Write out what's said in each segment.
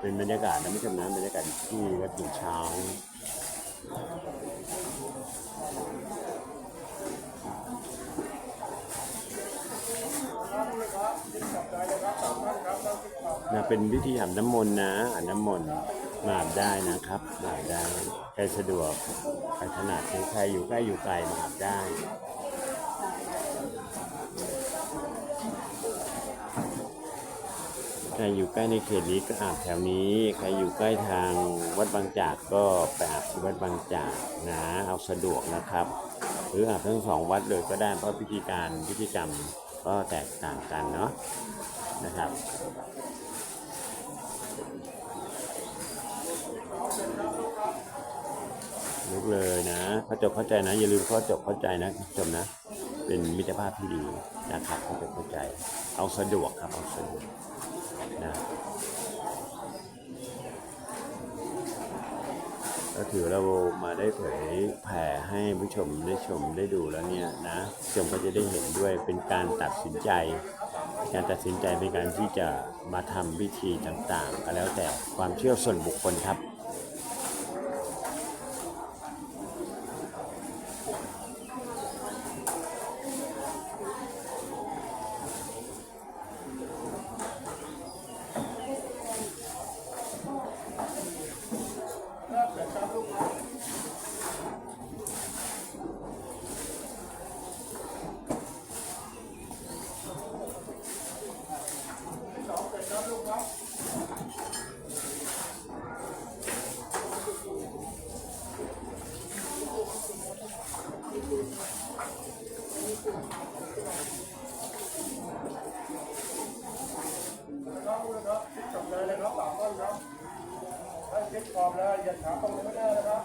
เป็นบรรยากาศนะไม่ใช่นะบรรยากาศที่วัดหินช้างนะเป็นวิธีอาบน้ำมนต์นะอาบน้ำมนต์มาอาบได้นะครับมาอาบได้ใครสะดวกใครถนัดใครอยู่ใกล้อยู่ไกลมาอาบได้ ครอยู่ใกล้ในเขตนี้ก็อาบแถวนี้ ใครอยู่ใกล้ทางวัดบางจากก็ไปอาบที่วัดบางจากนะเอาสะดวกนะครับ หรืออาบทั้งสองวัดเลยก็ได้เพราะพิธีการพิธีกรรมก็แตกต่างกันเนาะนะครับลุกเลยนะเข้าจบเข้าใจนะ อย่าลืมข้อจบเข้าใจนะคุณผู้ชมนะ เป็นมิตรภาพที่ดีนะครับเข้าจบเข้าใจ เอาสะดวกครับเอาสะดวก นะก็ถือเรามาได้เผยแผ่ให้ผู้ชมได้ชมได้ดูแล้วเนี่ยนะผู้ชมก็จะได้เห็นด้วยเป็นการตัดสินใจ การตัดสินใจเป็นการที่จะมาทำพิธีต่างๆ ก็แล้วแต่ความเชื่อส่วนบุคคลครับคุณนะครับคิดกลับเลยนะครับสามต้นครับ ให้คิดกรอบเลยอย่าขาตรงนี้ไม่ได้นะครับ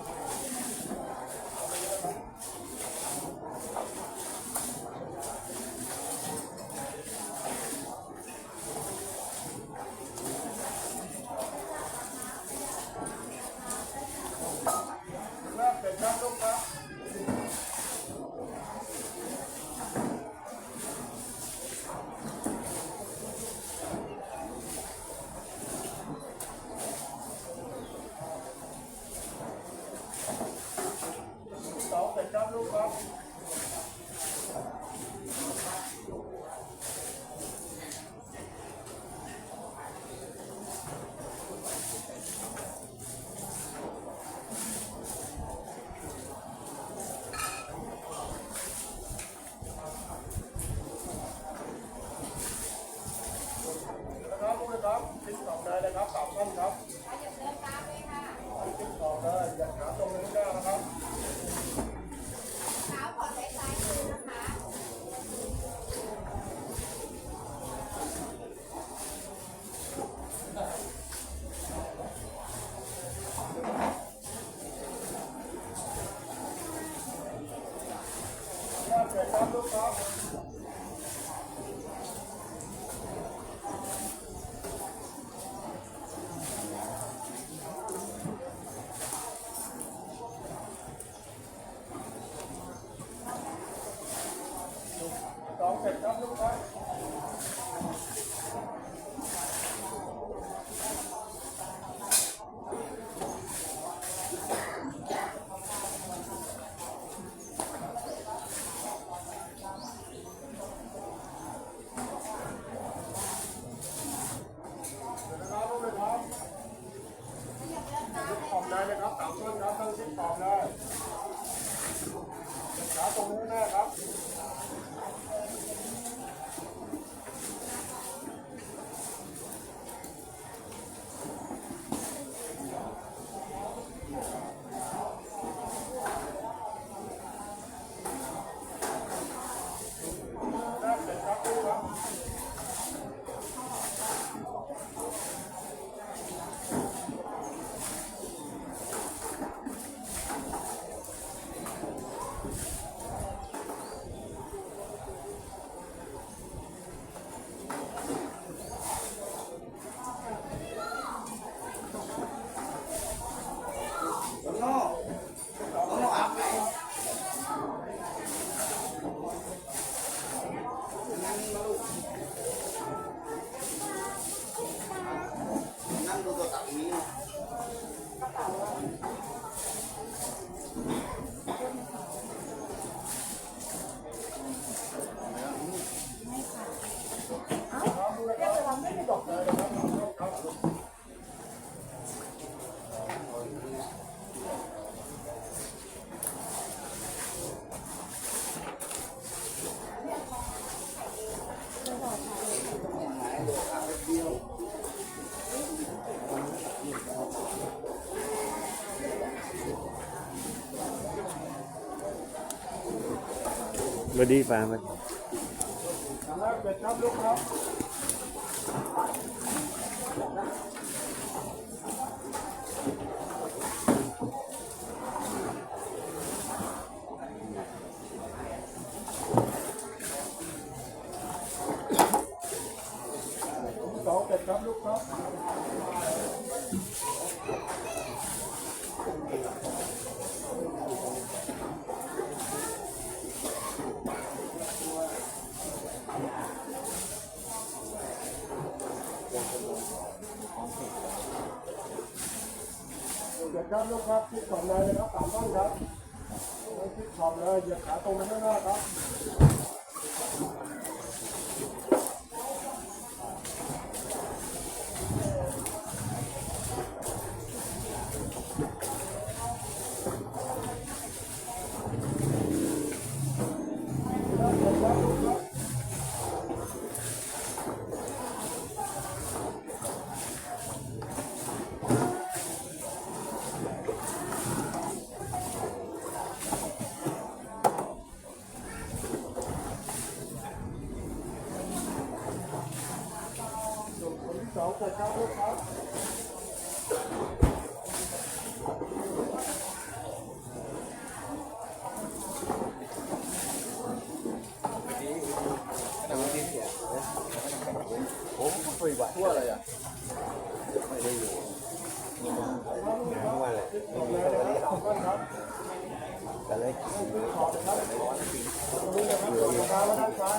เลยนครับสามต้นครับคิดกรอเลยอย่าขาตรงไม่ได้นะครับเท้าขอซ้ายซ้ายนะคะเริ่มเป็นครับลูกครับ ได้เลยครับต่อต้นครับต้นที่สองนะ สวัสดีป้า ครับลูกครับคิดก่อนเลยนะครับสามท่านครับไม่คิดสอบเลยเหยียดขาตรงไปข้างหน้าครับ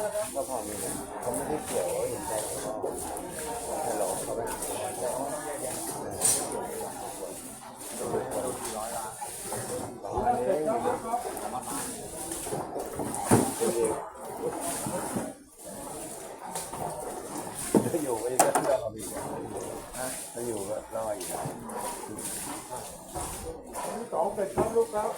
แล้วด้านซ้ายนะครับถ้าอยู่ไม่ได้เลือกเอาอีกนะถ้าอยู่ก็รออีกคนที่สองเป็ดครับลูกครับ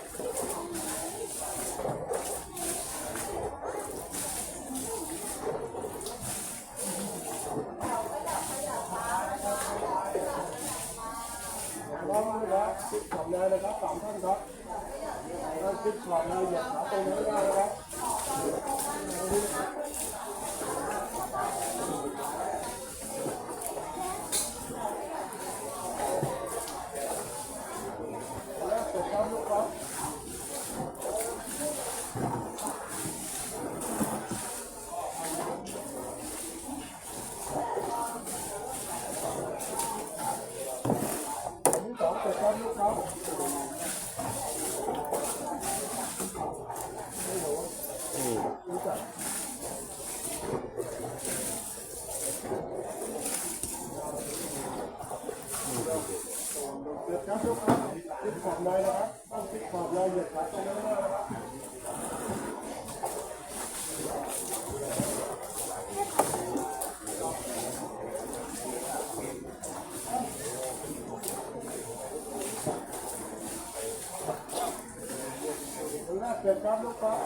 พร้อมนะครับคิดขอบเลยนะ ครับสามท่านครับท่านคิดขอบเลยเหยียดขาตรงนี้ได้ครับ ครับลูกครับคิดขอบเลยนะครับต้องคิดขอบเลยเหยียดขาตรงนี้ได้นะครับคนแรกเสร็จครับลูกครับ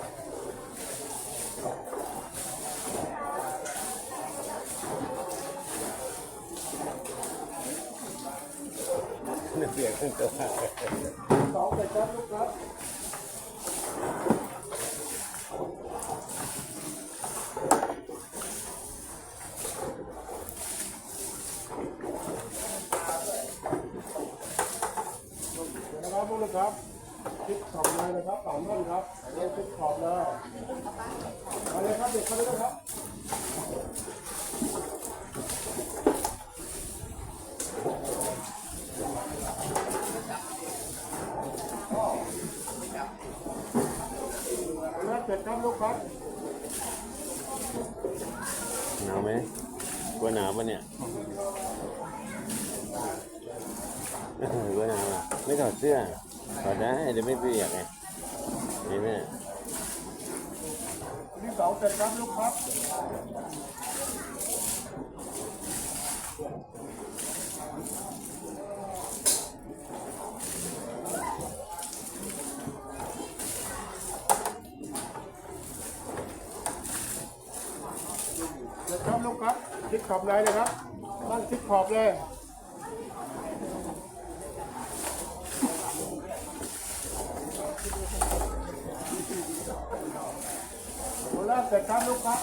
เปลี่ยนขึ้นตัวสองเสร็จครับลูกครับนะครับพวกลูกครับคิดขอบเลยนะครับสามท่านครับเรียนคิดขอบเลยมาเลยครับเด็กเข้าไปเลยครับคนแรกเสร็จครับ ลูกครับหนาวไหมกลัวหนาวปะเนี่ยเออกลัวหนาวอะไม่ถอดเสื้อถอดได้เดี๋ยวไม่เปียกไงเห็นไหมคนที่สองเสร็จครับลูกครับ ทิศขอบเลยนะครับนั่งทิศขอบเลยโคราชเสร็จครับลูกครับ